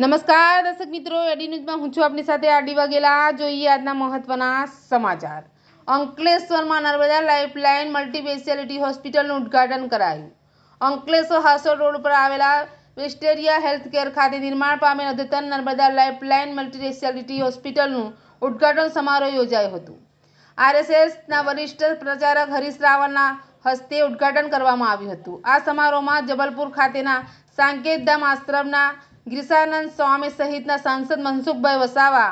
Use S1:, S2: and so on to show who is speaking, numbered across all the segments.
S1: નમસ્કાર, દર્શક મિત્રો. એડી ન્યૂઝમાં હું છું આપની સાથે આડી વાગેલા જોઈએ આજના મહત્વના સમાચાર. અંકલેશ્વરમાં નર્મદા લાઇફલાઇન મલ્ટીસ્પેશિયાલિટી હોસ્પિટલનું ઉદ્ઘાટન કરાયું. અંકલેશ્વર હાસોડ રોડ પર આવેલા વેસ્ટેરિયા હેલ્થકેર ખાતે નિર્માણ પામેલ અદ્યતન નર્મદા લાઇફલાઇન મલ્ટીસ્પેશિયાલિટી હોસ્પિટલનું ઉદ્ઘાટન સમારોહ યોજાયો હતું. આરએસએસના વરિષ્ઠ પ્રચારક હરીશ રાવલના હસ્તે ઉદ્ઘાટન કરવામાં આવ્યું હતું. આ સમારોહમાં જબલપુર ખાતેના સાંકેતધામ આશ્રમના ગિરિશાનંદ સ્વામી સહિતના સાંસદ મનસુખભાઈ વસાવા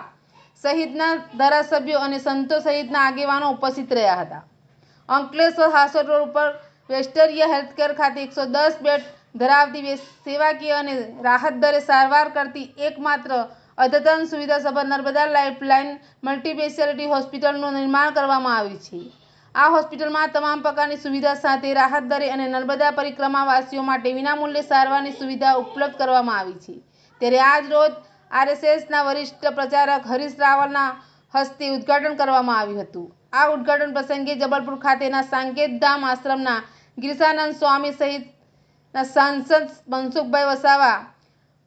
S1: સહિતના ધારાસભ્યો અને સંતો સહિતના આગેવાનો ઉપસ્થિત રહ્યા હતા. અંકલેશ્વર હાસોડ રોડ ઉપર વેસ્ટરિયા હેલ્થકેર ખાતે એકસો દસ બેડ ધરાવતી સેવાકીય અને રાહત દરે સારવાર કરતી એકમાત્ર અદ્યતન સુવિધાસભર નર્મદા લાઇફલાઇન મલ્ટીસ્પેશિયાલિટી હોસ્પિટલનું નિર્માણ કરવામાં આવ્યું છે. આ હોસ્પિટલમાં તમામ પ્રકારની સુવિધા સાથે રાહત દરે અને નર્મદા પરિક્રમાવાસીઓ માટે વિનામૂલ્યે સારવારની સુવિધા ઉપલબ્ધ કરવામાં આવી છે. ત્યારે આજ રોજ આરએસએસના વરિષ્ઠ પ્રચારક હરીશ રાવલના હસ્તે ઉદ્ઘાટન કરવામાં આવ્યું હતું. આ ઉદ્ઘાટન પ્રસંગે જબલપુર ખાતેના સાંકેતધામ આશ્રમના ગિરિશાનંદ સ્વામી સહિતના સાંસદ મનસુખભાઈ વસાવા,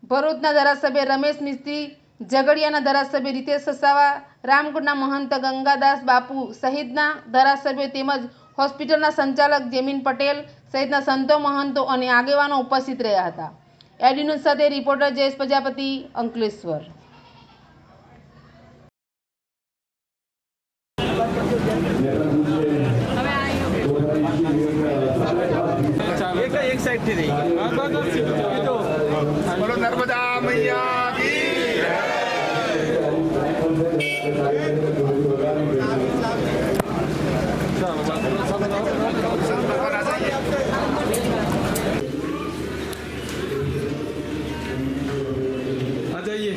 S1: ભરૂચના ધારાસભ્ય રમેશ મિસ્ત્રી ઝઘડિયાના ધારાસભ્ય રીતેશ સસાવા રામગઢના મહંત ગંગાદાસ બાપુ સહિતના ધારાસભ્યો તેમજ હોસ્પિટલના સંચાલક જેમીન પટેલ સહિતના સંતો મહંતો અને આગેવાનો ઉપસ્થિત રહ્યા હતા. એડી ન્યૂઝ સાથે રિપોર્ટર જયેશ પ્રજાપતિ અંકલેશ્વર.
S2: એક એક સાઈડથી રહી
S3: નર્મદા મૈયા.
S2: જઈએ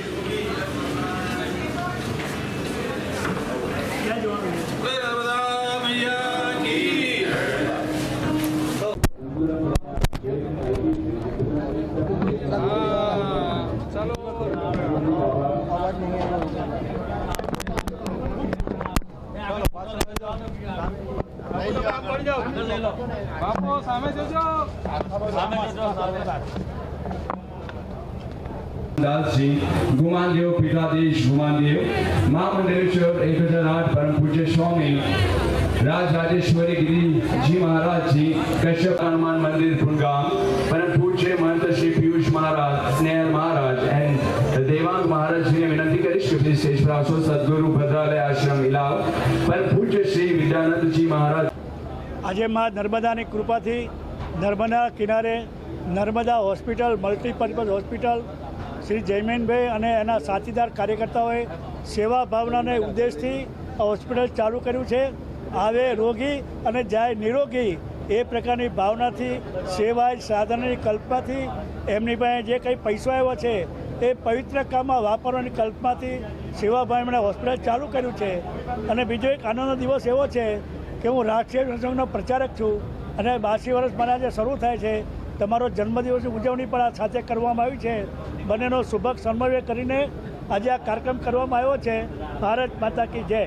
S2: કી હા, ચાલો સામે જજો
S4: દાસજી ગુમાનદેવ પિતાદેશ ગુમાનદેવ મહામંડલેશ્વર એક હજાર આઠ પરમ પૂજ્ય સ્વામી, રાજરાજેશ્વરી ગિરીજી મહારાજજી, કશ્યપ હનુમાન મંદિર પુલગામ પરમ પૂજ્ય મહંત શ્રી પિયુષ મહારાજ સ્નેહલ મહારાજ એન્ડ દેવાંગ મહારાજજીને વિનંતી કરીશ કે પ્લીઝ સ્ટેજ પર આવશો. સદગુરુ ભદ્રાલય આશ્રમ, ઇલાવ. પરમ પૂજ્ય શ્રી વિદ્યાનંદજી મહારાજ.
S5: આજે માં નર્મદાની કૃપાથી નર્મદા કિનારે Narmada hospital multipurpose hospital Shri જયમીનભાઈ અને એના સાથીદાર કાર્યકર્તાઓએ સેવા ભાવનાને ઉદ્દેશથી હોસ્પિટલ ચાલુ કર્યું છે. આવે રોગી અને જાય નિરોગી એ પ્રકારની ભાવનાથી, સેવાય, સાધનની કલ્પનાથી એમની પાસે જે કંઈ પૈસો આવ્યો છે, એ પવિત્ર કામમાં વાપરવાની કલ્પનાથી સેવાભાઈ એમણે હોસ્પિટલ ચાલુ કર્યું છે. અને બીજો એક આનંદનો દિવસ એવો છે કે હું રાષ્ટ્રીય જનસંઘનો પ્રચારક છું અને બાસી વર્ષ મને આજે શરૂ થાય છે, તમારો જન્મદિવસની ઉજવણી પણ આ સાથે કરવામાં આવી છે. બંનેનો શુભક સમન્વય કરીને આજે આ કાર્યક્રમ કરવામાં આવ્યો છે. ભારત માતા કી જય.